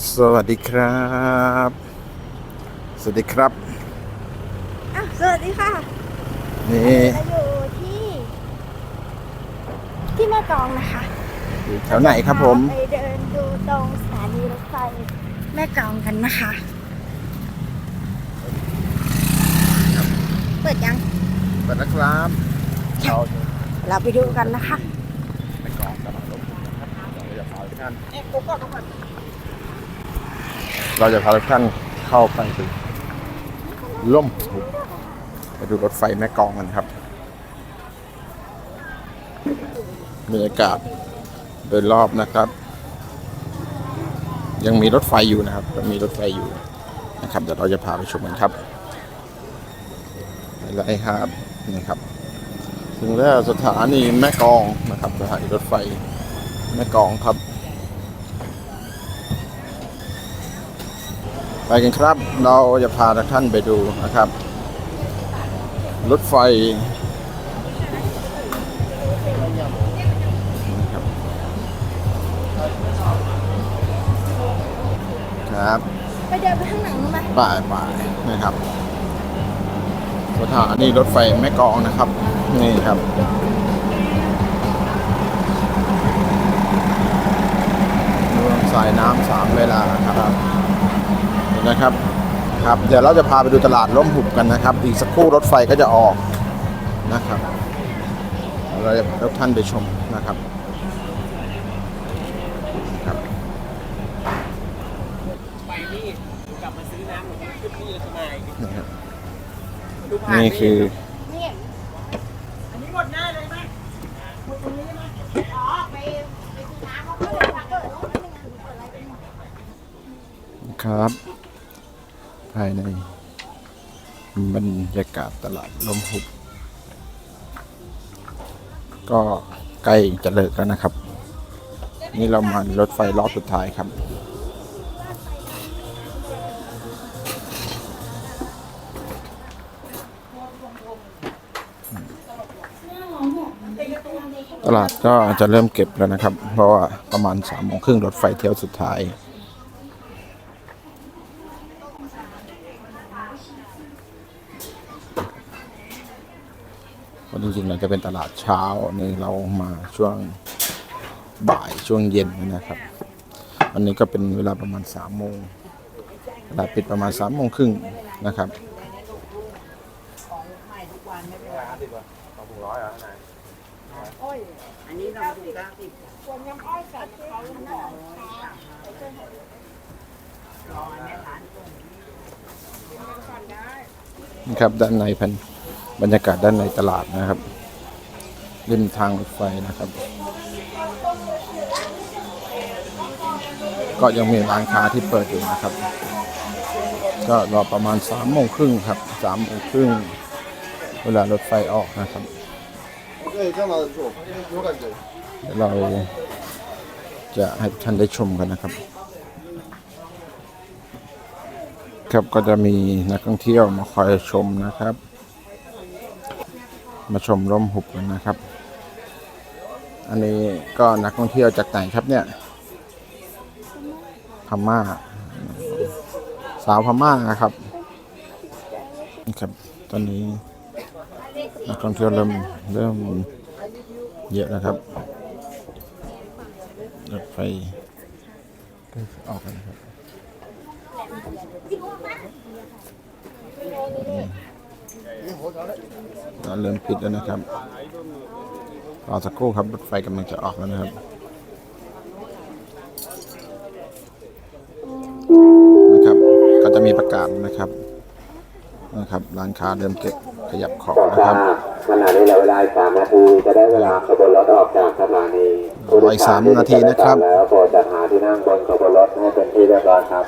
สวัสดีครับ สวัสดีครับ อะสวัสดีค่ะนี่เราอยู่ที่ ที่แม่กลองนะคะอยู่แถวไหนครับผมไปเดินดูตรงสถานีรถไฟแม่กลองกันนะคะ เปิดยังสวัสดีครับเราเราไปดูกันนะคะ ไปกองตลาดรถนะครับเราจะพาทุกท่าน เราจะพาทุกท่านเข้าไปถึงล่มหุบไปดูรถไฟแม่กองกันครับบรรยากาศโดยรอบนะครับ ยังมีรถไฟอยู่นะครับยังมีรถไฟอยู่นะครับเดี๋ยวเราจะพาไปชมกันครับอะไรครับนี่ครับถึงแล้วสถานีแม่กองนะครับสถานีรถไฟแม่กองครับ ไปกันครับ เราจะพาท่านไปดูนะครับ รถไฟนะครับครับไปเดินไปข้างหลังรู้ไหมป่ายป่ายนะครับสถานีรถไฟแม่กลองนะครับ นี่ครับเมืองสายน้ำสามเวลาครับเห็ นนะครับครับเดี๋ยวเราจะพาไปดูตลาดล้มหุบกันนะครับ อีกสักครู่รถไฟก็จะออกนะครับ เราจะพาทุกท่านไปชมนะครับครับไปนี่กลับมาซื้อน้ำหนูขึ้นนี่เลยทำไมนี่ครับดูผ่านนี่คือนี่อันนี้หมดหน้าเลยไหมอ๋อไปไปซื้อน้ำเขาก็เลยมาเกิดว่าไม่งั้นเปิดอะไรเป็นหมดครับภาย ใน บรรยากาศตลาดลมหุบ ก็ใกล้จะเลิกแล้วนะครับ นี่เรามารถไฟรอบสุดท้ายครับตลาดก็จะเริ่มเก็บแล้วนะครับ เพราะว่าประมาณสามโมงครึ่งรถไฟเที่ยวสุดท้าย เพราะจริงๆเราจะเป็นตลาดเช้านี่เรามาช่วงบ่ายช่วงเย็นนะครับ วันนี้ก็เป็นเวลาประมาณสามโมงตลาดปิดประมาณสามโมงครึ่งนะครับอันนี้เราดูได้สิส่วนยำอ้อยกับเขาหน่อนี่ครับด้านในพัน บรรยากาศด้านในตลาดนะครับริมทางรถไฟนะครับ ก็ยังมีร้านค้าที่เปิดอยู่นะครับ ก็รอประมาณ3ามโมงครึ่งครับ3ามโมงครึ่งเวลารถไฟออกนะครับเเราจะให้ท่านได้ชมกันนะครับ ครับก็จะมีนักท่องเที่ยวมาคอยชมนะครับ มาชมร่มหุบกันนะครับ อันนี้ก็นักท่องเที่ยวจากไหนครับเนี่ยพม่า สาวพม่านะครับนี่ครับ ตอนนี้นักท่องเที่ยวเริ่มเริ่มเยอะนะครับรถไฟออกแล้วนครับ เราเริ่มปิดแล้วนะครับรอสักครู่ครับรถไฟกำลังจะออกแล้วนะครับนะครับ ก็จะมีประกาศนะครับนะครับร้านค้าเริ่มเก็บขยับของนะครับขณะนี้เหลือเวลาอีกสามนาทีจะได้เวลาขบวนรถออกจากสถานีรออีกสามนาทีนะครับแล้วโปรดจัดหาที่นั่งบนขบวนรถให้เป็นที่เรียบร้อยครับ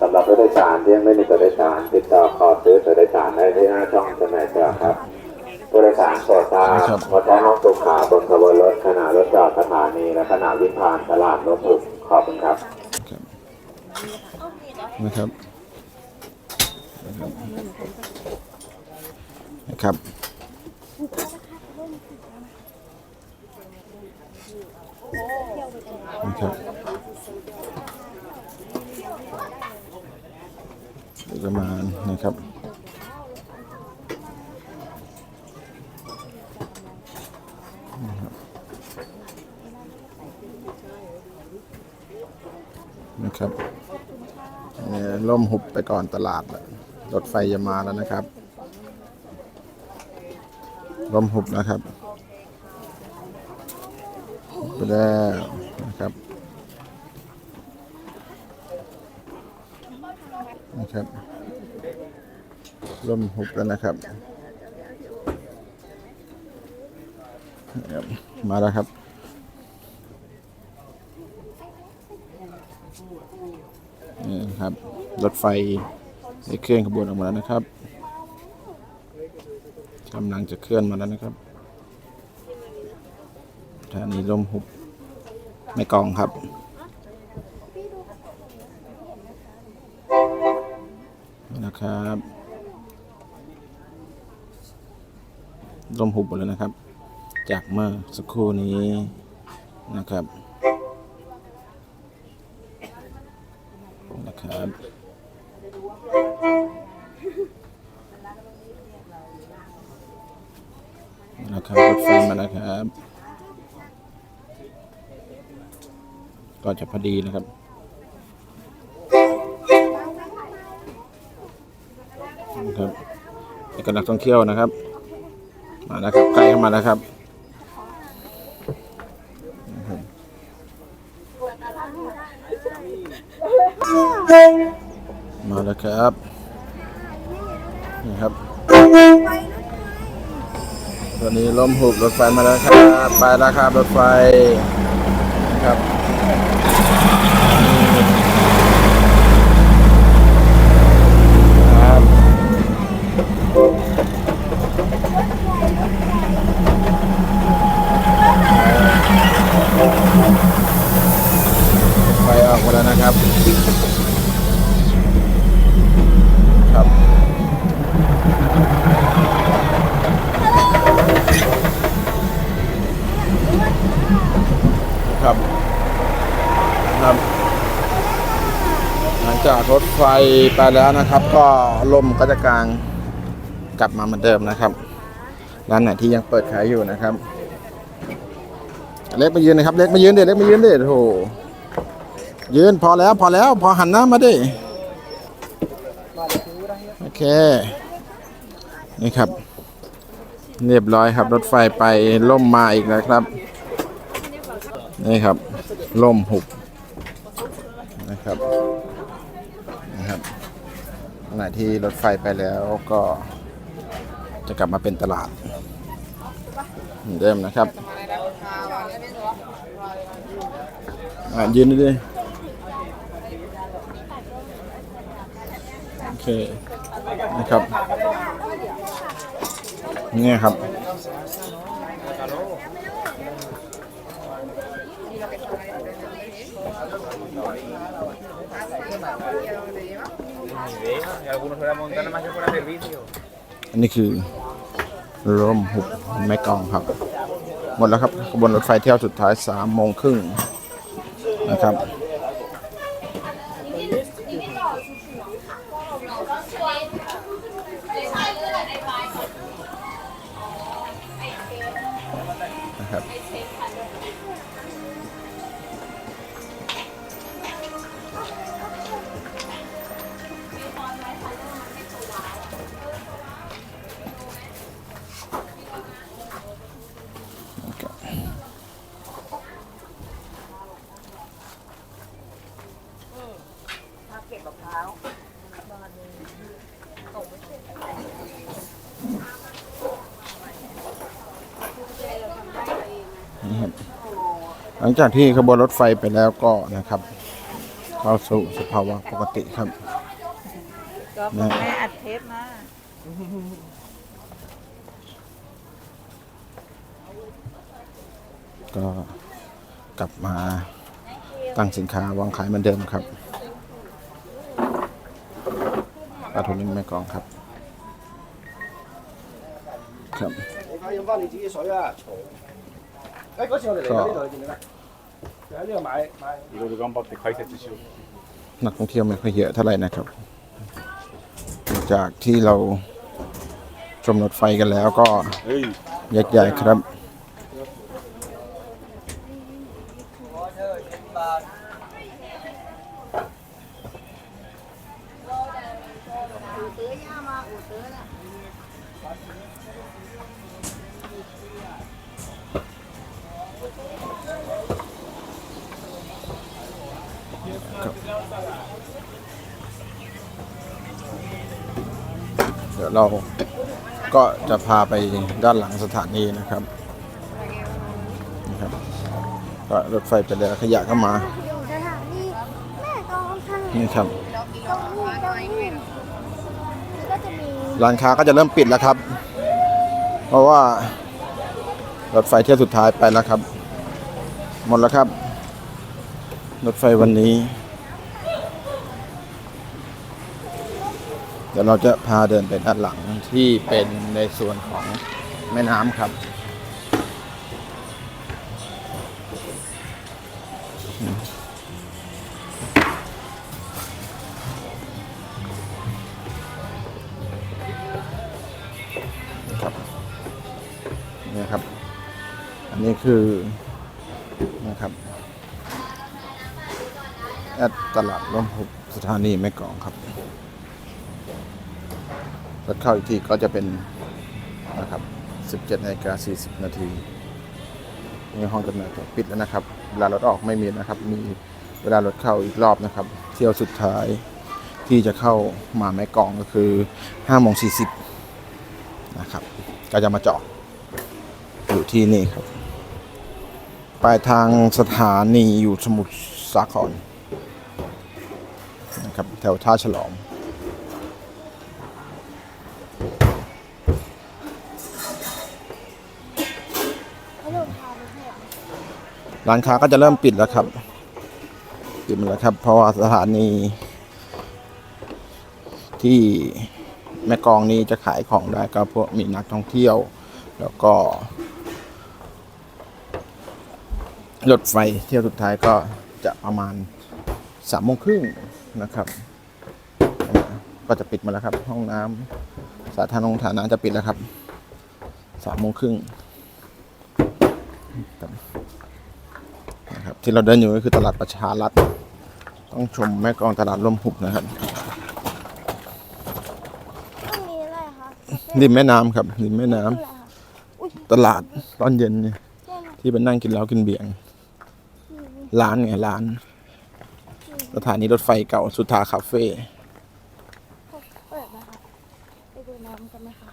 สำหรับผู้โดยสารที่ยังไม่มีตัวโดยสารติดต่อขอซื้อตัวโดยสารได้ที่หน้าช่องจ สารโปรดทราบครับงดใช้ห้องสุขาบนขบวนรถขณะรถจอดสถานีและขณะวิ่งผ่านตลาดรถบุกขอบคุณครับนะครับนะครับนะครับอีกประมาณนะครับนะครับเนี่ย ล่มหุบไปก่อนตลาดรถไฟจะมาแล้วนะครับล่มหุบนะครับไปแล้วนะครับนะครับล่มหุบแล้วนะครับนะครับมาแล้วครับนี่ครับ รถไฟได้เคลื่อนขบวนออกมาแล้วนะครับกำลังจะเคลื่อนมาแล้วนะครับสถานีลมหุบแม่กองครับนี่นะครับลมหุบหมดแล้วนะครับ จากเมื่อสักครู่นี้นะครับนะครับ นะครับรถไฟมาแล้วครับ ก็จะพอดีนะครับ นะครับนี่ก็นักท่องเที่ยวนะครับ มาแล้วครับใกล้เข้ามาแล้วครับนะครับ มาแล้วครับ นี่ครับ ตอนนี้ล้มหุบรถไฟมาแล้วครับ ไปแล้วครับรถไฟนะครับ ครับ หลังจากรถไฟไปแล้วนะครับ ก็ลมก็จะกลางกลับมาเหมือนเดิมนะครับ ร้านไหนที่ยังเปิดขายอยู่นะครับ เล็กมายืนนะครับ เล็กมายืนเด็เล็กมายืนเด็โถยืนพอแล้วพอแล้วพอหันหน้ามาดิโอเค นี่ครับ เรียบร้อยครับ รถไฟไปล่มมาอีกแล้วครับ นี่ครับ ล่มหุบ นะครับนะครับขณะที่รถไฟไปแล้วก็จะกลับมาเป็นตลาดเหมือนเดิมนะครับยืนดิโอเคนะครับนี่ครับ อันนี้คือร่มหุบแม่กองครับ หมดแล้วครับขบวนรถไฟเที่ยวสุดท้ายสามโมงครึ่งนะครับ ลังจากที่ขบวนรถไฟไปแล้วก็นะครับเข้าสู่สภาวะปกติครับก็คุณแม่อัดเทปมาก็กลับมาตั้งสินค้าวางขายเหมือนเดิมครับปลาทูนิ่มแม่กลองครับ ครับ你いろいろ頑張って解説しよう。 นักท่องเที่ยวไม่ค่อยเยอะเท่าไหร่นะครับ จากที่เราชมรถไฟกันแล้วก็แยกย้ายครับ ดี๋ยวเราก็จะพาไปด้านหลังสถานีนะครับนะครับก็รถไฟไปแล้วขยะก็มาสถานีแม่กองทานี่ครับตรงนี้ตรงนี้ก็จะมีร้านค้าก็จะเริ่มปิดแล้วครับ เพราะว่ารถไฟเที่ยวสุดท้ายไปแล้วครับ หมดแล้วครับ รถไฟวันนี้ เดี๋ยวเราจะพาเดินไปด้านหลังที่เป็นในส่วนของแม่น้ำครับ นี่ครับ อันนี้คือนะครับแอดตลาดร่มหุบสถานีแม่กองครับ รถเข้าอีกทีก็จะเป็นนะครับ 17นาฬิกา40 นาทีนี่ห้องจำหน่ายตั๋วปิดแล้วนะครับ เวลารถออกไม่มีนะครับ มีเวลารถเข้าอีกรอบนะครับ เที่ยวสุดท้ายที่จะเข้ามาแม่กลองก็คือ5โมง40นะครับ ก็จะมาจอดอยู่ที่นี่ครับ ปลายทางสถานีอยู่สมุทรสาครนะครับแถวท่าฉลอม ร้านค้าก็จะเริ่มปิดแล้วครับปิดหมดแล้วครับ เพราะว่าสถานี ที่แม่กองนี้จะขายของได้ก็พวกมีนักท่องเที่ยว แล้วก็รถไฟเที่ยวสุดท้ายก็จะประมาณสามโมงครึ่งนะครับ ก็จะปิดมาแล้วครับ ห้องน้ำสาธารณูปฐานะจะปิดแล้วครับสามโมงครึ่ง ที่เราเดินอยู่ก็คือตลาดประชารัฐต้องชมแม่กลองตลาดร่มหุบนะครับต้องมีอะไรคะริมแม่น้ำครับริมแม่น้ำอะไรคะอุ้ยตลาดตอนเย็นเนี่ยเจ๊นะที่ไปนั่งกินเหล้ากินเบียร์ร้านไงร้าน สถานีรถไฟเก่าสุทธาคาเฟ่เปิดนะคะไปดูน้ำกันไหมคะ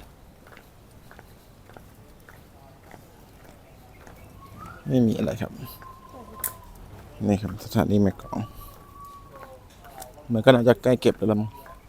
ไม่มีอะไรครับ นี่ครับสถานีแม่กลองมันก็น่าจะใกล้เก็บแล้วละมั้ง